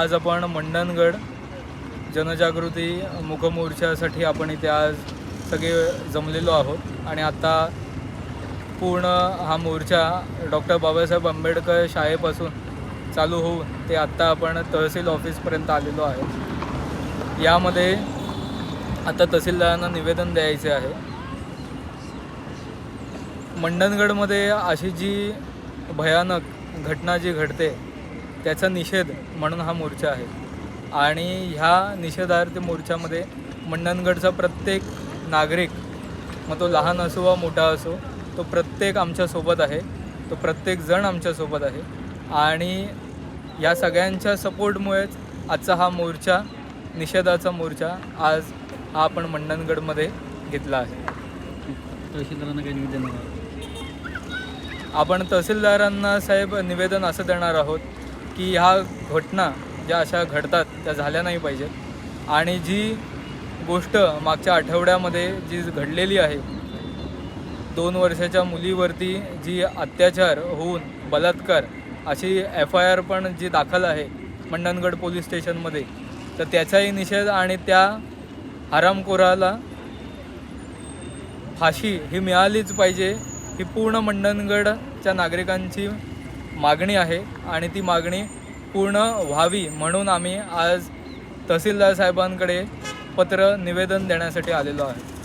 आज आपण मंडणगड जनजागृती मुखमोर्चासाठी आपण इथे आज सगळे जमलेलो आहोत. आणि आत्ता पूर्ण हा मोर्चा डॉक्टर बाबासाहेब आंबेडकर शाळेपासून चालू होऊन ते आत्ता आपण तहसील ऑफिसपर्यंत आलेलो आहे. यामध्ये आता तहसीलदारांना निवेदन द्यायचे आहे. मंडणगडमध्ये अशी जी भयानक घटना जी घडते त्याचा निषेध म्हणून हा मोर्चा आहे. आणि ह्या निषेधार्थ मोर्चामध्ये मंडणगडचा प्रत्येक नागरिक मग तो लहान असो वा मोठा असो तो प्रत्येक आमच्यासोबत आहे तो प्रत्येक जण आमच्यासोबत आहे. आणि या सगळ्यांच्या सपोर्टमुळेच आजचा हा मोर्चा निषेधाचा मोर्चा आज हा आपण मंडणगडमध्ये घेतला आहे. तहसीलदारांना काही निवेदन देणार आपण तहसीलदारांना साहेब निवेदन असं देणार आहोत की ह्या घटना ज्या अशा घडतात त्या झाल्या नाही पाहिजेत. आणि जी गोष्ट मागच्या आठवड्यामध्ये जी घडलेली आहे दोन वर्षाच्या मुलीवरती जी अत्याचार होऊन बलात्कार अशी एफ आय आर पण जी दाखल आहे मंडणगड पोलीस स्टेशनमध्ये तर त्याचाही निषेध आणि त्या हरामखोराला फाशी ही मिळालीच पाहिजे ही पूर्ण मंडणगडच्या नागरिकांची मागणी आहे आणि ती मागणी पूर्ण व्हावी म्हणून आम्ही आज तहसीलदार साहेबांकडे पत्र निवेदन देण्यासाठी आलेलो आहे.